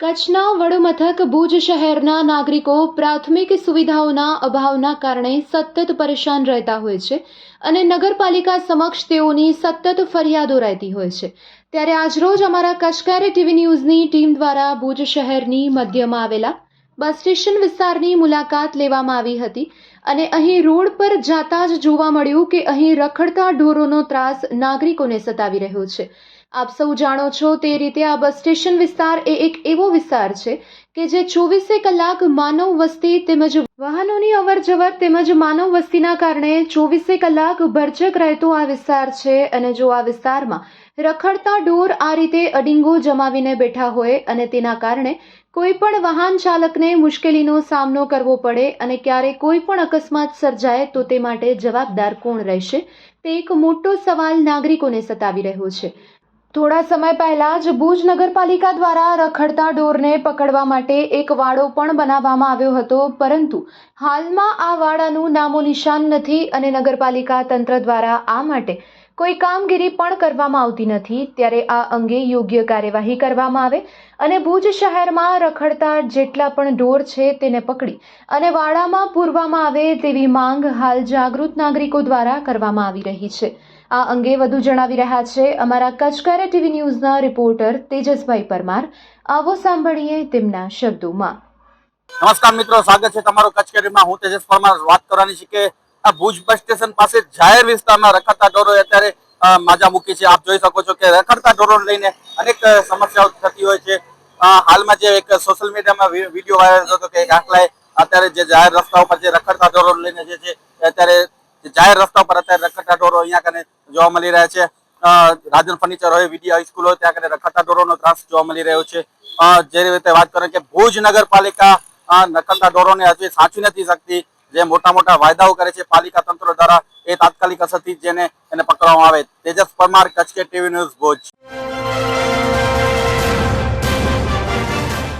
કચ્છના વડમથક ભુજ શહેરના નાગરિકો પ્રાથમિક સુવિધાઓના અભાવના કારણે સતત પરેશાન રહેતા હોય છે અને નગરપાલિકા સમક્ષ તેઓની સતત ફરિયાદો રહેતી હોય છે. ત્યારે આજરોજ અમારા કચકારે ટીવી ન્યૂઝની ટીમ દ્વારા ભુજ શહેરની મધ્યમાં આવેલા બસ સ્ટેશન વિસ્તારની મુલાકાત લેવામાં આવી હતી અને અહીં રોડ પર જાતા જ જોવા મળ્યું કે અહીં રખડતા ઢોરોનો ત્રાસ નાગરિકોને સતાવી રહ્યો છે. આપ સૌ જાણો છો તે રીતે આ બસ સ્ટેશન વિસ્તાર એ એક એવો વિસ્તાર છે કે જે ચોવીસે કલાક માનવ વસ્તી તેમજ વાહનોની અવર જવર તેમજ માનવ વસ્તીના કારણે ચોવીસે કલાક ભરચક રહેતો આ વિસ્તાર છે અને જો આ વિસ્તારમાં રખડતા ઢોર આ રીતે અડીંગો જમાવીને બેઠા હોય અને તેના કારણે કોઈ પણ વાહન ચાલકને મુશ્કેલીનો સામનો કરવો પડે અને ક્યારે કોઈ પણ અકસ્માત સર્જાય તો તે માટે જવાબદાર કોણ રહેશે તે એક મોટો સવાલ નાગરિકોને સતાવી રહ્યો છે. થોડા સમય પહેલા જ ભુજ નગરપાલિકા દ્વારા રખડતા ઢોરને પકડવા માટે એક વાડો પણ બનાવવામાં આવ્યો હતો, પરંતુ હાલમાં આ વાડાનું નામો નિશાન નથી અને નગરપાલિકા તંત્ર દ્વારા આ માટે કોઈ કામગીરી પણ કરવામાં આવતી નથી, ત્યારે આ અંગે યોગ્ય કાર્યવાહી કરવામાં આવે અને ભુજ શહેરમાં રખડતા જેટલા પણ ઢોર છે તેને પકડી અને વાડામાં પૂરવામાં આવે તેવી માંગ હાલ જાગૃત નાગરિકો દ્વારા કરવામાં આવી રહી છે. આ અંગે વધુ જણાવી રહ્યા છે અમારા કચકારે ટીવી ન્યૂઝના રિપોર્ટર તેજસભાઈ પરમાર. આવો સાંભળીએ તેમના શબ્દોમાં. નમસ્કાર મિત્રો, સ્વાગત છે તમારું કચકેરીમાં. હું તેજસ પરમાર. વાત કરવાની છે કે ભુજ બસ સ્ટેશન પાસે જાહેર વિસ્તારમાં રખડતા ઢોરો અત્યારે માજા મૂકી છે. આપ જોઈ શકો છો કે રખડતા ઢોરો લઈને અનેક સમસ્યાઓ થતી હોય છે. હાલમાં જે એક સોશિયલ મીડિયામાં વીડિયો વાયરલ થતો કે એક આખલાએ અત્યારે જે જાહેર રસ્તા ઉપર જે રખડતા ઢોરો લઈને જે છે અત્યારે જાહેર રસ્તા ઉપર અત્યારે રખડતા ઢોરો અહીંયા કને જોવા મળી રહ્યા છે. રાજન ફર્નિચર હોય વિડી હાઈસ્કૂલ હોય, ત્યાં કને રખડતા ઢોરોનો ત્રાસ જોવા મળી રહ્યો છે. જે રીતે વાત કરે કે ભુજ નગરપાલિકા નકલતા ઢોરોને હજી સાચવી નથી શકતી. જે મોટા મોટા વાયદાઓ કરે છે, પાલિકા તંત્ર દ્વારા એ તાત્કાલિક અસરથી જેને એને પકડવામાં આવે. તેજસ પરમાર કે ટીવી ન્યૂઝ ભુજ.